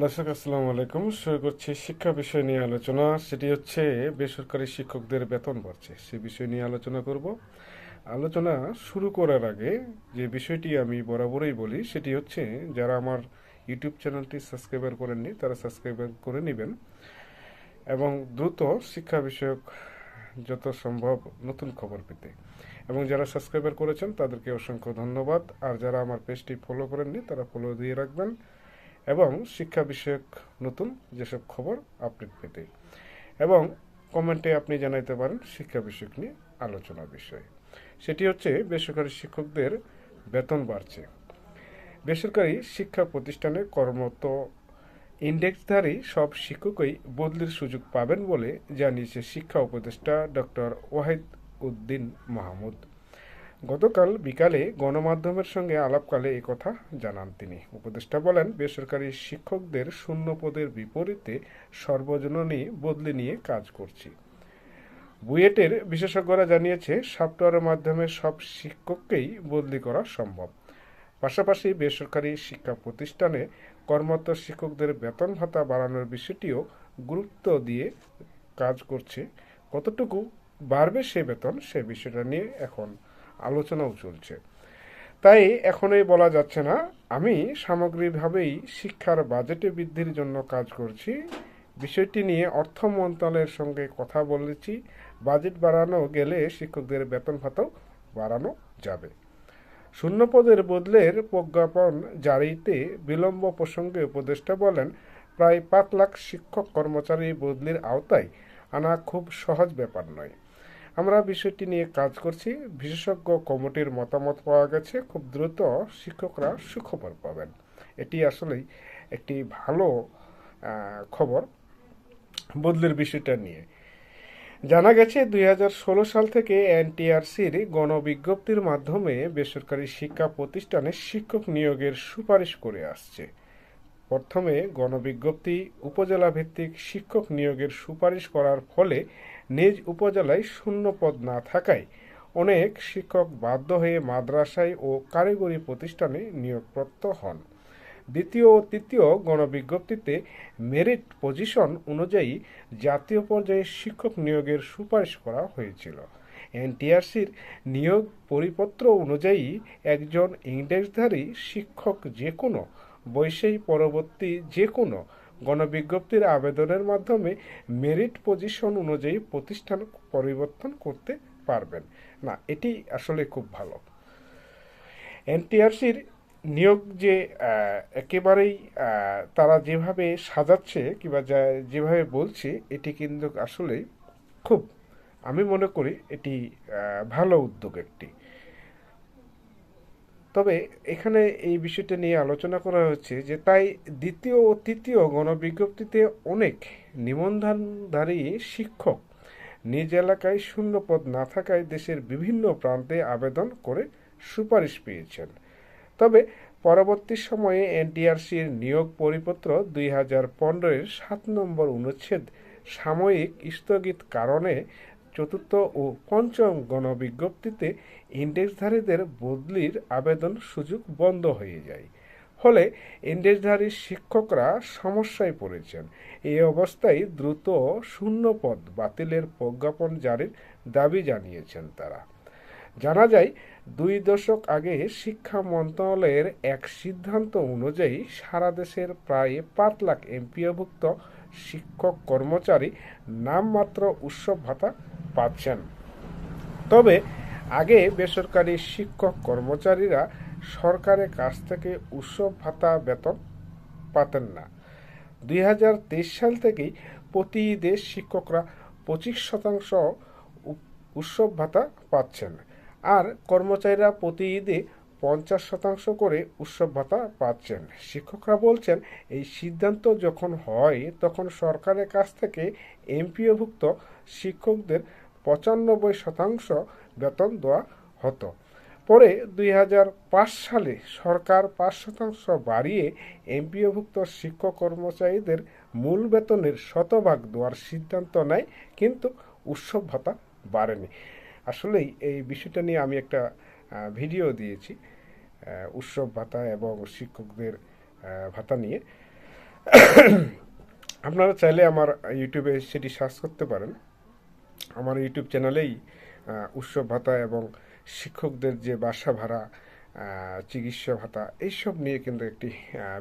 দর্শক, আসসালামু আলাইকুম। শুরু করছি শিক্ষা বিষয় নিয়ে আলোচনা। সেটি হচ্ছে বেসরকারি শিক্ষকদের বেতন বাড়ছে। সে বিষয় নিয়ে আলোচনা করব। আলোচনা শুরু করার আগে যে বিষয়টি আমি বরাবরই বলি, সেটি হচ্ছে, যারা আমার ইউটিউব চ্যানেলটি সাবস্ক্রাইবার করেননি, তারা সাবস্ক্রাইবার করে নেবেন এবং দ্রুত শিক্ষা বিষয়ক যত সম্ভব নতুন খবর পেতে। এবং যারা সাবস্ক্রাইবার করেছেন, তাদেরকে অসংখ্য ধন্যবাদ। আর যারা আমার পেজটি ফলো করেননি, তারা ফলো দিয়ে রাখবেন। এবং শিক্ষা বিষয়ক নতুন যেসব খবর আপডেট পেতে। এবং কমেন্টে আপনি জানাইতে পারেন শিক্ষা বিষয়ক নিয়ে আলোচনা বিষয়। সেটি হচ্ছে, বেসরকারি শিক্ষকদের বেতন বাড়ছে। বেসরকারি শিক্ষা প্রতিষ্ঠানে কর্মরত ইন্ডেক্সধারী সব শিক্ষকই বদলির সুযোগ পাবেন বলে জানিয়েছে শিক্ষা উপদেষ্টা ডক্টর ওয়াহিদ উদ্দিন মাহমুদ। গতকাল বিকালে গণমাধ্যমের সঙ্গে আলাপকালে এই কথা জানান তিনি। উপদেষ্টা বলেন, বেসরকারি শিক্ষকদের শূন্য পদের বিপরীতে সর্বজননী বদলি নিয়ে কাজ করছি। বুয়েটের বিশেষজ্ঞরা জানিয়েছে সফটওয়্যারের মাধ্যমে সব শিক্ষককেই বদলি করা সম্ভব। পাশাপাশি বেসরকারি শিক্ষা প্রতিষ্ঠানে কর্মরত শিক্ষকদের বেতন ভাতা বাড়ানোর বিষয়টিও গুরুত্ব দিয়ে কাজ করছে। কতটুকু বাড়বে সে বেতন, সে বিষয়টা নিয়ে এখন আলোচনাও চলছে। তাই এখনই বলা যাচ্ছে না, আমি সামগ্রিকভাবেই শিক্ষার বাজেটে বৃদ্ধির জন্য কাজ করছি। বিষয়টি নিয়ে অর্থ মন্ত্রণালয়ের সঙ্গে কথা বলেছি। বাজেট বাড়ানো গেলে শিক্ষকদের বেতন ভাতাও বাড়ানো যাবে। শূন্যপদের বদলের প্রজ্ঞাপন জারিতে বিলম্ব প্রসঙ্গে উপদেষ্টা বলেন, প্রায় পাঁচ লাখ শিক্ষক কর্মচারী বদলির আওতায় আনা খুব সহজ ব্যাপার নয়। আমরা বিষয়টি নিয়ে কাজ করছি। বিশেষজ্ঞ কমিটির মতামত পাওয়া গেছে। খুব দ্রুত শিক্ষকরা সুখবর পাবেন। এটি আসলেই একটি ভালো খবর বদলির বিষয়টা নিয়ে। জানা গেছে, দুই হাজার ষোলো সাল থেকে এনটিআরসির গণবিজ্ঞপ্তির মাধ্যমে বেসরকারি শিক্ষা প্রতিষ্ঠানে শিক্ষক নিয়োগের সুপারিশ করে আসছে। প্রথমে গণবিজ্ঞপ্তি উপজেলা ভিত্তিক শিক্ষক নিয়োগের সুপারিশ করার ফলে নিজ উপজেলায় শূন্য পদ না থাকায় অনেক শিক্ষক বাধ্য হয়ে মাদ্রাসায় ও কারিগরি প্রতিষ্ঠানে নিয়োগপ্রাপ্ত হন। দ্বিতীয় ও তৃতীয় গণবিজ্ঞপ্তিতে মেরিট পজিশন অনুযায়ী জাতীয় পর্যায়ে শিক্ষক নিয়োগের সুপারিশ করা হয়েছিল। এনটিআরসির নিয়োগ পরিপত্র অনুযায়ী একজন ইংরেজধারী শিক্ষক যে কোনো বৈষয়িক পরবর্তী যে কোনো গণবিজ্ঞপ্তির আবেদনের মাধ্যমে মেরিট পজিশন অনুযায়ী প্রতিষ্ঠান পরিবর্তন করতে পারবেন। না, এটি আসলে খুব ভালো। এনটিআরসির নিয়োগ যে একেবারেই তারা যেভাবে সাজাচ্ছে কিংবা যা, যেভাবে বলছে, এটি কিন্তু আসলে খুব, আমি মনে করি এটি ভালো উদ্যোগ একটি। তবে এখানে এই বিষয়টা নিয়ে আলোচনা করা হচ্ছে যে তাই দ্বিতীয় ও তৃতীয় গণবিজ্ঞপ্তিতে অনেক নিবন্ধনধারী শিক্ষক নিজ এলাকায় শূন্যপদ না থাকায় দেশের বিভিন্ন প্রান্তে আবেদন করে সুপারিশ পেয়েছেন। তবে পরবর্তী সময়ে এনটিআরসির নিয়োগ পরিপত্র দুই হাজার পনেরোর সাত নম্বর অনুচ্ছেদ সাময়িক স্থগিত কারণে চতুর্থ ও পঞ্চম গণবিজ্ঞপ্তিতে ইন্ডেক্সধারীদের বদলির আবেদন সুযোগ বন্ধ হয়ে যায়। ফলে ইন্ডেক্সধারী শিক্ষকরা সমস্যায় পড়েছেন। এই অবস্থায় দ্রুত শূন্য পদ বাতিলের প্রজ্ঞাপন জারির দাবি জানিয়েছেন তারা। জানা যায়, দুই দশক আগে শিক্ষা মন্ত্রণালয়ের এক সিদ্ধান্ত অনুযায়ী সারা দেশের প্রায় পাঁচ লাখ এমপিওভুক্ত শিক্ষক কর্মচারী নামমাত্র উৎসব ভাতা পাচ্ছেন। তবে আগে বেসরকারি শিক্ষক কর্মচারীরা সরকারের কাছ থেকে উৎসব ভাতা বেতন পাতেন না। দুই সাল থেকেই প্রতি দেশ শিক্ষকরা পঁচিশ শতাংশ উৎসব ভাতা পাচ্ছেন আর কর্মচারীরা প্রতি ঈদে পঞ্চাশ শতাংশ করে উৎসব ভাতা পাচ্ছেন। শিক্ষকরা বলছেন, এই সিদ্ধান্ত যখন হয় তখন সরকারের কাছ থেকে এমপিওভুক্ত শিক্ষকদের পঁচানব্বই শতাংশ বেতন দেওয়া হতো। পরে দুই হাজার পাঁচ সালে সরকার পাঁচ শতাংশ বাড়িয়ে এমপিওভুক্ত শিক্ষক কর্মচারীদের মূল বেতনের শতভাগ দেওয়ার সিদ্ধান্ত নেয়, কিন্তু উৎসব ভাতা বাড়েনি। আসলেই এই বিষয়টা নিয়ে আমি একটা ভিডিও দিয়েছি উৎসব ভাতা এবং শিক্ষকদের ভাতা নিয়ে। আপনারা চাইলে আমার ইউটিউবে সেটি সার্চ করতে পারেন। আমার ইউটিউব চ্যানেলেই উৎসব ভাতা এবং শিক্ষকদের যে বাসা ভাড়া চিকিৎসা ভাতা, এইসব নিয়ে কিন্তু একটি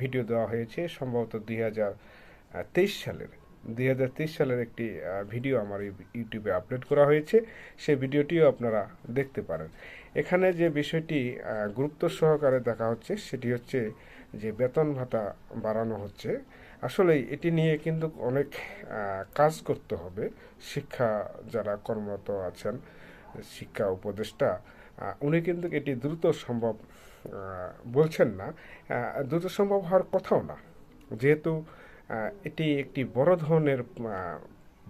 ভিডিও দেওয়া হয়েছে। সম্ভবত দুই হাজার তেইশ সালের, দুই হাজার তেইশ সালের একটি ভিডিও আমার ইউটিউবে আপলোড করা হয়েছে। সেই ভিডিওটিও আপনারা দেখতে পারেন। এখানে যে বিষয়টি গুরুত্ব সহকারে দেখা হচ্ছে, সেটি হচ্ছে যে বেতন ভাতা বাড়ানো হচ্ছে। আসলে এটি নিয়ে কিন্তু অনেক কাজ করতে হবে। শিক্ষা যারা কর্মরত আছেন, শিক্ষা উপদেষ্টা উনি কিন্তু এটি দ্রুত সম্ভব বলছেন না। দ্রুত সম্ভব হওয়ার কথাও না। যেহেতু এটি একটি বড় ধরনের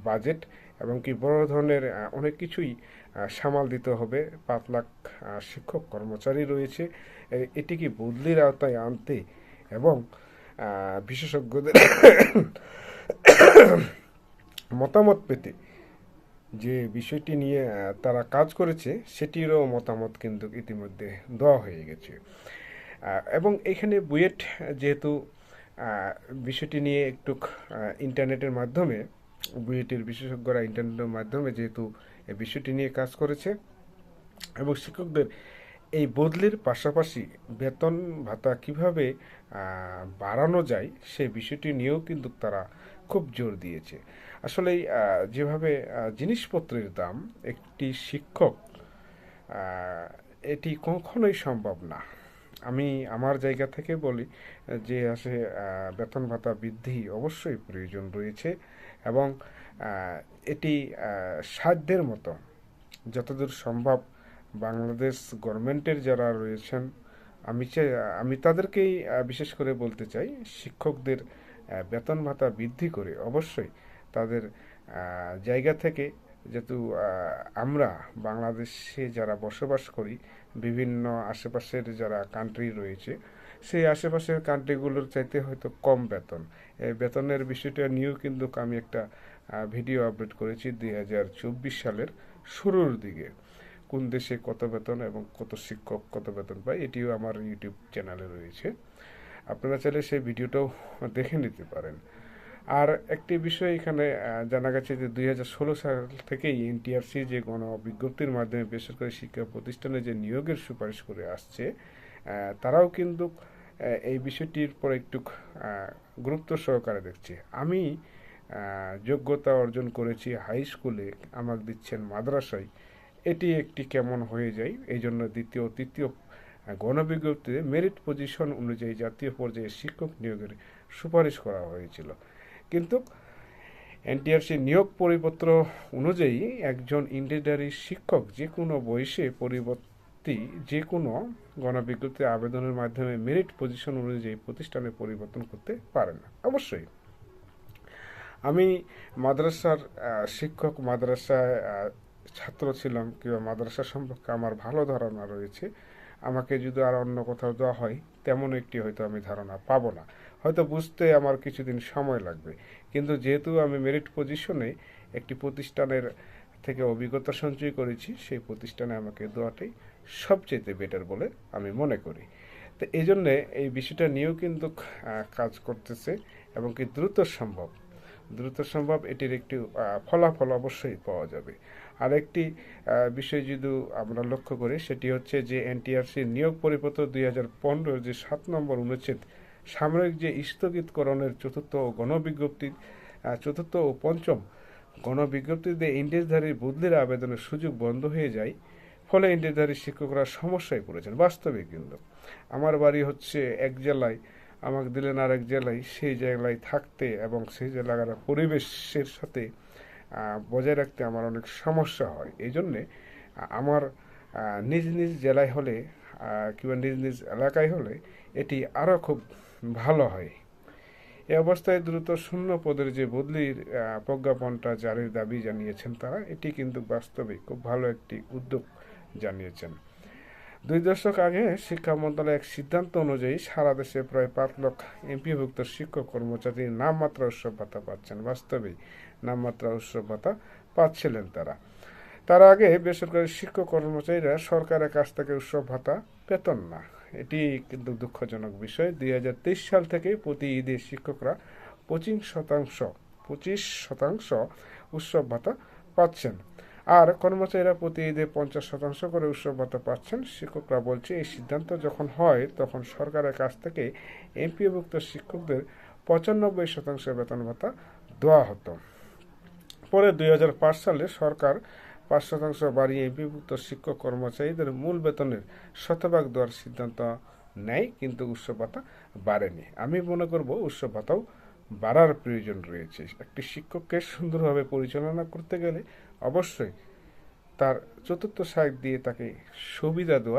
বাজেট এবং কি বড় ধরনের অনেক কিছুই সামাল দিতে হবে। পাঁচ লাখ শিক্ষক কর্মচারী রয়েছে। এটিকে বদলির আওতায় আনতে এবং বিশেষজ্ঞদের মতামত পেতে যে বিষয়টি নিয়ে তারা কাজ করেছে, সেটিরও মতামত কিন্তু ইতিমধ্যে দেওয়া হয়ে গেছে। এবং এখানে বুয়েট যেহেতু বিষয়টি নিয়ে একটু ইন্টারনেটের মাধ্যমে, বুয়েটের বিশেষজ্ঞরা ইন্টারনেটের মাধ্যমে যেহেতু বিষয়টি নিয়ে কাজ করেছে, এবং শিক্ষকদের এই বদলির পাশাপাশি বেতন ভাতা কীভাবে বাড়ানো যায় সে বিষয়টি নিয়েও কিন্তু তারা খুব জোর দিয়েছে। আসলে যেভাবে জিনিসপত্রের দাম একটি শিক্ষক এটি কখনোই সম্ভব না। আমি আমার জায়গা থেকে বলি যে, আসে বেতন ভাতা বৃদ্ধি অবশ্যই প্রয়োজন রয়েছে এবং এটি সাধ্যের মতো, যতদূর সম্ভব বাংলাদেশ গভর্নমেন্টের যারা রয়েছেন, আমি চাই, আমি তাদেরকেই বিশেষ করে বলতে চাই, শিক্ষকদের বেতন ভাতা বৃদ্ধি করে অবশ্যই তাদের জায়গা থেকে যেহেতু আমরা বাংলাদেশে যারা বসবাস করি, বিভিন্ন আশেপাশের যারা কান্ট্রি রয়েছে, সেই আশেপাশের কান্ট্রিগুলোর চাইতে হয়তো কম বেতন। এই বেতনের বিষয়টা নিয়েও কিন্তু আমি একটা ভিডিও আপলোড করেছি দুই হাজার চব্বিশ সালের শুরুর দিকে। কোন দেশে কত বেতন এবং কত শিক্ষক কত বেতন পায়, এটিও আমার ইউটিউব চ্যানেলে রয়েছে। আপনারা চাইলে সেই ভিডিওটাও দেখে নিতে পারেন। আর একটি বিষয় এখানে জানা গেছে যে দুই হাজার ষোলো সাল থেকেই এনটিআরসি যে গণ বিজ্ঞপ্তির মাধ্যমে বেসরকারি শিক্ষা প্রতিষ্ঠানে যে নিয়োগের সুপারিশ করে আসছে তারাও কিন্তু এই বিষয়টির পর একটু গুরুত্ব সহকারে দেখছে। আমি যোগ্যতা অর্জন করেছি, হাই স্কুলে আমাকে দিচ্ছেন মাদ্রাসায়। এটি একটি কেমন হয়ে যায়? এই জন্য দ্বিতীয়, তৃতীয় গণবিজ্ঞপ্তিতে মেরিট পজিশন অনুযায়ী জাতীয় পর্যায়ে শিক্ষক নিয়োগের সুপারিশ করা হয়েছিল। কিন্তু এনটিআরসি নিয়োগ পরিপত্র অনুযায়ী একজন ইন্ডিডারি শিক্ষক যে কোনো বয়সে পরিবর্তী যে কোনো গণবিজ্ঞপ্তি আবেদনের মাধ্যমে মেরিট পজিশন অনুযায়ী প্রতিষ্ঠানে পরিবর্তন করতে পারে না অবশ্যই। আমি মাদ্রাসার শিক্ষক মাদ্রাসায় ছাত্র ছিলাম কিংবা মাদ্রাসা সম্পর্কে আমার ভালো ধারণা রয়েছে। আমাকে যদি আর অন্য কোথাও দেওয়া হয়, তেমন একটি হয়তো আমি ধারণা পাবো না। হয়তো বুঝতে আমার কিছুদিন সময় লাগবে। কিন্তু যেহেতু আমি মেরিট পজিশনে একটি প্রতিষ্ঠানের থেকে অভিজ্ঞতা সঞ্চয় করেছি, সেই প্রতিষ্ঠানে আমাকে দেওয়াটাই সবচেয়ে বেটার বলে আমি মনে করি। তো এই জন্যে এই বিষয়টা নিয়েও কিন্তু কাজ করতেছে এবং কি দ্রুত সম্ভব। দ্রুত সম্ভব এটির একটি ফলাফল অবশ্যই পাওয়া যাবে। আর একটি আহ, বিষয় যদি আমরা লক্ষ্য করি সেটি হচ্ছে যে এনটিআরসি নিয়োগ পরিপত্র দুই হাজার পনেরো যে সাত নম্বর অনুচ্ছেদ সাময়িক যে স্থগিতকরণের চতুর্থ ও গণবিজ্ঞপ্তি চতুর্থ ও পঞ্চম গণবিজ্ঞপ্তিতে ইন্ডেসধারী বদলির আবেদনের সুযোগ বন্ধ হয়ে যায় ফলে ইন্ডেসধারী শিক্ষকরা সমস্যায় পড়েছেন বাস্তবে কিন্তু। আমার বাড়ি হচ্ছে এক জেলায় আমাকে দিলেন আর এক জেলায় সেই জেলায় থাকতে এবং সেই জেলার পরিবেশের সাথে বজায় রাখতে আমার অনেক সমস্যা হয়। এই জন্যে আমার নিজ নিজ জেলায় হলে কিংবা নিজ নিজ এলাকায় হলে এটি আরও খুব ভালো হয়। এই অবস্থায় দ্রুত শূন্য পদের যে বদলির প্রজ্ঞাপনটা জারির দাবি জানিয়েছেন তারা, এটি কিন্তু বাস্তবে খুব ভালো একটি উদ্যোগ জানিয়েছেন। দুই দশক আগে শিক্ষা মন্ত্রণালয়ের এক সিদ্ধান্ত অনুযায়ী সারা দেশে প্রায় পাঁচ লক্ষ এমপিভুক্ত শিক্ষক কর্মচারী নামমাত্র উৎসব ভাতা পাচ্ছেন। বাস্তবেই নামমাত্রা উৎসব ভাতা পাচ্ছিলেন তারা। তার আগে বেসরকারি শিক্ষক কর্মচারীরা সরকারের কাছ থেকে উৎসব ভাতা পেতন না। এটি কিন্তু দুঃখজনক বিষয়। দুই হাজার তেইশ সাল থেকে প্রতি ঈদে শিক্ষকরা পঁচিশ শতাংশ পঁচিশ শতাংশ উৎসব ভাতা পাচ্ছেন। আর কর্মচারীরা প্রতি ঈদে পঞ্চাশ শতাংশ করে উৎসব ভাতা পাচ্ছেন। শিক্ষকরা বলছে, এই সিদ্ধান্ত যখন হয়, তখন সরকারের কাছ থেকে এমপিভুক্ত শিক্ষকদের পঁচানব্বই শতাংশ বেতন ভাতা দেওয়া হতো। পরে দুই হাজার পাঁচ সালে সরকার পাঁচ শতাংশ বাড়িয়ে এমপিভুক্ত শিক্ষক কর্মচারীদের মূল বেতনের শতভাগ দেওয়ার সিদ্ধান্ত নেয়, কিন্তু উৎসব ভাতা বাড়েনি। আমি মনে করব উৎসব ভাতাও বাড়ার প্রয়োজন রয়েছে। একটি শিক্ষককে সুন্দরভাবে পরিচালনা করতে গেলে অবশ্যই তার চতুর্থ সাহেব দিয়ে তাকে সুবিধা দেওয়া